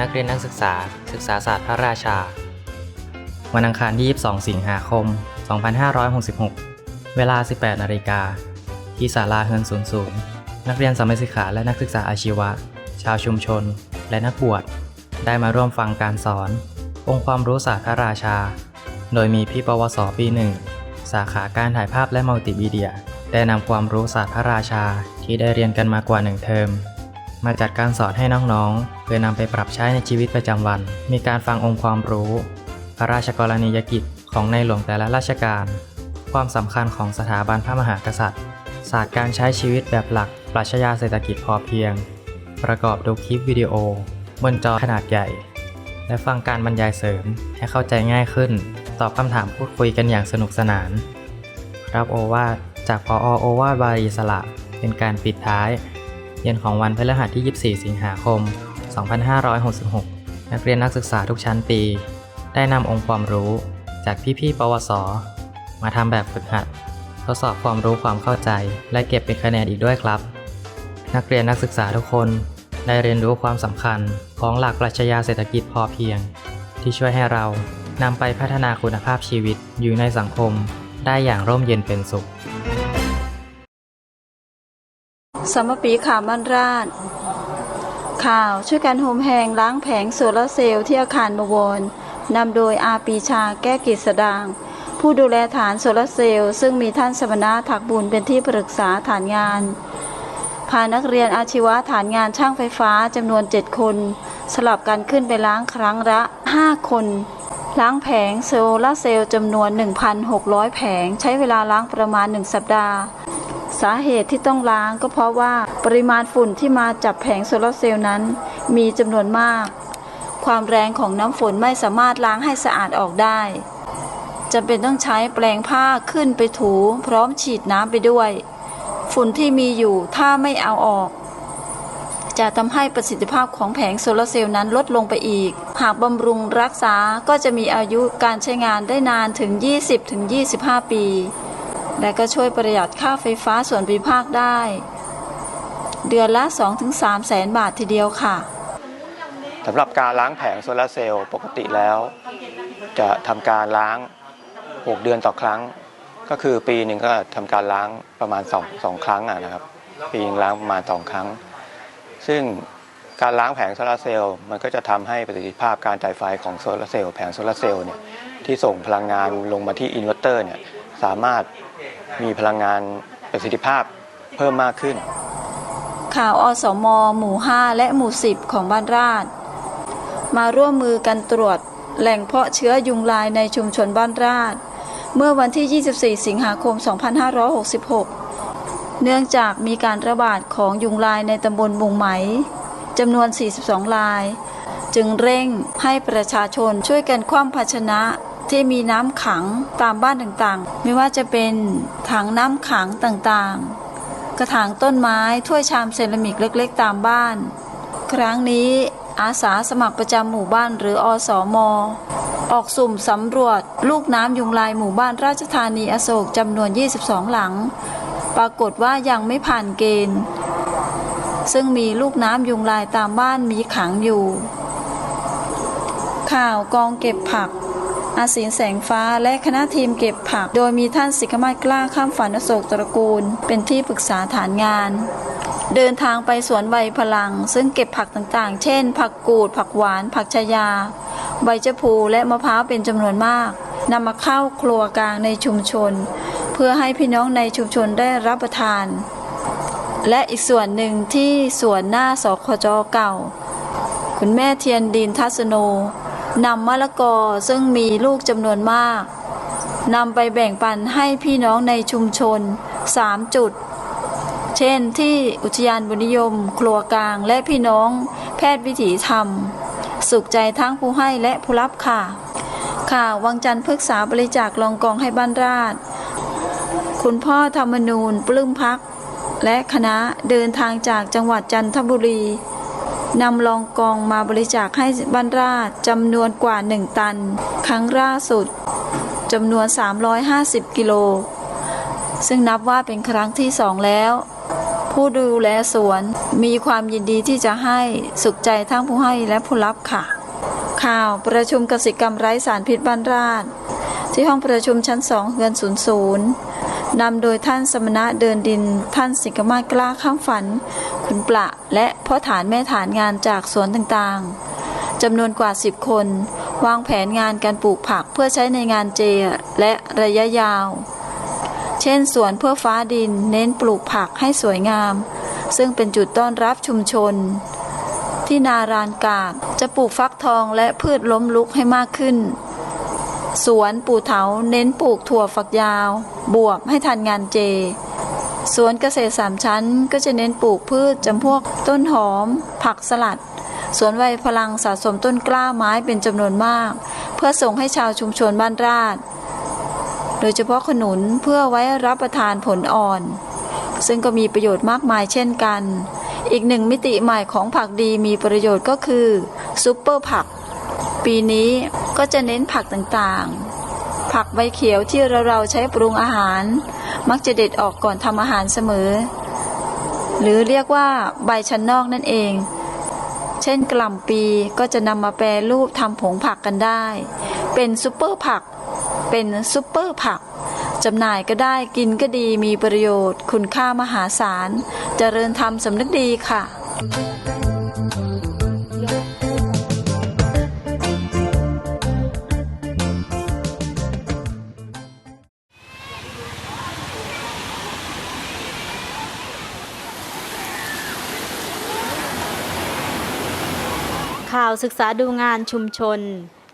นักเรียนนักศึกษา ศึกษาศาสตร์พระราชา วันอังคารที่ 22 สิงหาคม 2566 เวลา 18 นาฬิกา ที่ศาลาเฮือน00นักเรียนสามัญศึกษาและนักศึกษาอาชีวะ ชาวชุมชน และนักบวช ได้มาร่วมฟังการสอน องค์ความรู้ศาสตร์พระราชา โดยมีพี่ปวสปีหนึ่งสาขาการถ่ายภาพและมัลติมีเดีย ได้นำความรู้ศาสตร์พระราชาที่ได้เรียนกันมากว่าหนึ่งเทอม มาจัดการสอนให้น้องๆ เพื่อนำไปปรับใช้ในชีวิตประจำวัน มีการฟังองค์ความรู้ พระราชกรณียกิจของในหลวงแต่ละราชการ ความสำคัญของสถาบันพระมหากษัตริย์ ศาสตร์การใช้ชีวิตแบบหลัก ปรัชญาเศรษฐกิจพอเพียง ประกอบดูคลิปวิดีโอ บนจอขนาดใหญ่ และฟังการบรรยายเสริมให้เข้าใจง่ายขึ้น ตอบคำถามพูดคุยกันอย่างสนุกสนาน รับโอวาทจากพอโอวาทบารีสละเป็นการปิดท้าย เย็นของวันพฤหัสที่ 24 สิงหาคม 2566 นักเรียนนักศึกษาทุกชั้นปี ได้นำองค์ความรู้จากพี่ๆ ปวส มาทำแบบฝึกหัด ทดสอบความรู้ความเข้าใจ และเก็บเป็นคะแนนอีกด้วยครับ นักเรียนนักศึกษาทุกคนได้เรียนรู้ความสำคัญของหลักปรัชญาเศรษฐกิจพอเพียง ที่ช่วยให้เรานำไปพัฒนาคุณภาพชีวิตอยู่ในสังคม ได้อย่างร่มเย็นเป็นสุข สมปีข่าวบ้านราช ข่าวช่วยกันโฮมแหงล้างแผงโซลาร์เซลล์ที่อาคารบวรนำโดยอาปีชาแก้กิจสดาง ผู้ดูแลฐานโซลาร์เซลล์ซึ่งมีท่านสมณะถักบุญเป็นที่ปรึกษาฐานงาน พานักเรียนอาชีวะฐานงานช่างไฟฟ้าจำนวน 7 คน สลับกันขึ้นไปล้างครั้งละ 5 คนล้างแผงโซลาร์เซลล์จำนวน 1,600 แผง ใช้เวลาล้างประมาณ 1 สัปดาห์ สาเหตุที่ต้องล้างก็เพราะว่าปริมาณฝุ่นที่มาจับแผงโซลาร์เซลล์นั้น มีจำนวนมาก ความแรงของน้ำฝนไม่สามารถล้างให้สะอาดออกได้จำเป็นต้องใช้แปลงผ้าขึ้นไปถูพร้อมฉีดน้ำไปด้วย ฝุ่นที่มีอยู่ถ้าไม่เอาออก จะทำให้ประสิทธิภาพของแผงโซลาร์เซลล์นั้นลดลงไปอีก หากบำรุงรักษาก็จะมีอายุการใช้งานได้นานถึง 20-25 ปี และก็ช่วยประหยัดค่าไฟฟ้าส่วนภูมิภาคได้ เดือนละ 2-3 แสนบาททีเดียวค่ะสำหรับการล้างแผงโซลาร์เซลล์ปกติแล้ว จะทำการล้าง 6 เดือนต่อครั้ง ก็คือปีหนึ่งก็ทำการล้างประมาณ2 2ครั้งะนะครับ ปีนึงล้างประมาณ 2 ครั้ง ซึ่งการล้างแผงโซลาร์เซลล์มันก็จะทำให้ประสิทธิภาพการจ่ายไฟของโซลาร์เซลล์แผงโซลาร์เซลล์เนี่ยที่ส่งพลังงานลงมาที่อินเวอร์เตอร์เนี่ยสามารถ มีพลังงานประสิทธิภาพเพิ่มมากขึ้น ข่าวอสม หมู่ 5 และหมู่ 10 ของบ้านราช มาร่วมมือกันตรวจแหล่งเพาะเชื้อยุงลายในชุมชนบ้านราช เมื่อวันที่ 24 สิงหาคม 2566 เนื่องจากมีการระบาดของยุงลายในตำบลบุงไหมจำนวน 42 ลาย จึงเร่งให้ประชาชนช่วยกันคว่ำภาชนะ ที่มีน้ำขังตามบ้านต่างๆ ไม่ว่าจะเป็นถังน้ำขังต่างๆ กระถางต้นไม้ถ้วยชามเซรามิกเล็กๆ ตามบ้าน ครั้งนี้อาสาสมัครประจำหมู่บ้านหรืออสมออกสุ่มสำรวจลูกน้ำยุงลายหมู่บ้านราชธานีอโศกจำนวน 22 หลัง ปรากฏว่ายังไม่ผ่านเกณฑ์ ซึ่งมีลูกน้ำยุงลายตามบ้านมีขังอยู่ ข่าวกองเก็บผัก อาศินแสงฟ้า และคณะทีมเก็บผัก โดยมีท่านสิกมาศกล้าข้ามฝันโศกตระกูล เป็นที่ปรึกษาฐานงาน เดินทางไปสวนใบพลัง ซึ่งเก็บผักต่างๆ เช่น ผักกูด ผักหวาน ผักชายา ใบชะพูและมะพร้าวเป็นจำนวนมากนำมาเข้าครัวกลางในชุมชน เพื่อให้พี่น้องในชุมชนได้รับประทาน และอีกส่วนหนึ่งที่สวนหน้าสคจเก่า คุณแม่เทียนดินทัศโน นำมะละกอซึ่งมีลูกจำนวนมากนำไปแบ่งปันให้พี่น้องในชุมชน 3 จุด เช่นที่อุทยานบุญนิยม ครัวกลางและพี่น้องแพทย์วิถีธรรม สุขใจทั้งผู้ให้และผู้รับค่ะข่าววังจันทร์พฤกษาบริจาครองกองให้บ้านราช คุณพ่อธรรมนูญปลื้มพัก และคณะเดินทางจากจังหวัดจันทบุรี นำรองกองมาบริจาคให้บ้านราชจำนวนกว่า 1 ตัน ครั้งล่าสุดจำนวน 350 กิโล ซึ่งนับว่าเป็นครั้งที่สองแล้ว ผู้ดูแลสวนมีความยินดีที่จะให้สุขใจทั้งผู้ให้และผู้รับค่ะ ข่าวประชุมกสิกรรมไร้สารพิษบ้านราช ที่ห้องประชุมชั้นสองเฮือนศู นำโดยท่านสมณะเดินดิน ท่านสิงคมาศกล้าข้ามฝันคุณปละและพ่อฐานแม่ฐานงานจากสวนต่างๆจำนวนกว่า 10 คน วางแผนงานการปลูกผักเพื่อใช้ในงานเจและระยะยาว เช่นสวนเพื่อฟ้าดินเน้นปลูกผักให้สวยงาม ซึ่งเป็นจุดต้อนรับชุมชน ที่นารานกากจะปลูกฟักทองและพืชล้มลุกให้มากขึ้น สวนปู่เถาเน้นปลูกถั่วฝักยาว บวบให้ทันงานเจ สวนเกษตรสามชั้นก็จะเน้นปลูกพืชจำพวกต้นหอม ผักสลัด สวนไวพลังสะสมต้นกล้าไม้เป็นจำนวนมาก เพื่อส่งให้ชาวชุมชนบ้านราดโดยเฉพาะขนุนเพื่อไว้รับประทานผลอ่อน ซึ่งก็มีประโยชน์มากมายเช่นกัน อีกหนึ่งมิติใหม่ของผักดีมีประโยชน์ก็คือซุปเปอร์ผัก ปีนี้ ก็จะเน้นผักต่างๆ ผักใบเขียวที่เราเราใช้ปรุงอาหาร มักจะเด็ดออกก่อนทำอาหารเสมอ หรือเรียกว่าใบชั้นนอกนั่นเอง เช่นกล่ำปีก็จะนำมาแปรรูปทำผงผักกันได้ เป็นซุปเปอร์ผัก เป็นซุปเปอร์ผักจำหน่ายก็ได้กินก็ดีมีประโยชน์ คุณค่ามหาศาลเจริญธรรมสำนึกดีค่ะ ข่าวศึกษาดูงานชุมชน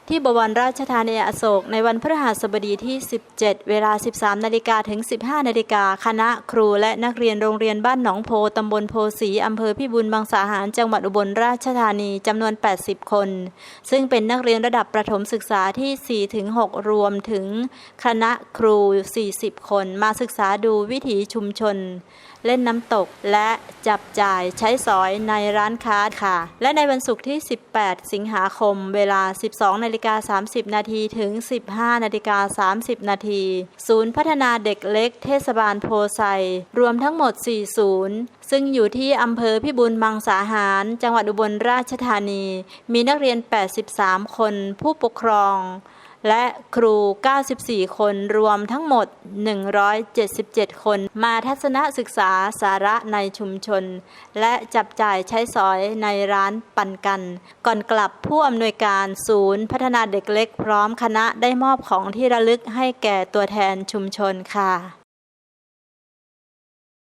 ที่บวรราชธานีอโศกในวันพฤหัสบดีที่ 17 เวลา 13 นาฬิกาถึง 15 นาฬิกาคณะครูและนักเรียนโรงเรียนบ้านหนองโพตำบลโพสีอำเภอพิบูลบางสาหารจังหวัดอุบลราชธานีจำนวน 80 คน ซึ่งเป็นนักเรียนระดับประถมศึกษาที่ 4-6 รวมถึงคณะครู 40 คนมาศึกษาดูวิถีชุมชน เล่นน้ำตกและจับจ่ายใช้สอยในร้านค้าค่ะ และในวันศุกร์ที่ 18 สิงหาคม เวลา 12นาฬิกา 30 นาทีถึง 15 นาฬิกา 30 นาที ศูนย์พัฒนาเด็กเล็กเทศบาลโพไซ รวมทั้งหมด 4 ศูนย์ ซึ่งอยู่ที่อำเภอพิบูลมังสาหาร จังหวัดอุบลราชธานี มีนักเรียน 83 คน ผู้ปกครอง และครู 94 คนรวมทั้งหมด 177 คนมาทัศนศึกษาสาระในชุมชน และจับจ่ายใช้สอยในร้านปันกัน ก่อนกลับผู้อำนวยการศูนย์พัฒนาเด็กเล็กพร้อมคณะได้มอบของที่ระลึกให้แก่ตัวแทนชุมชนค่ะ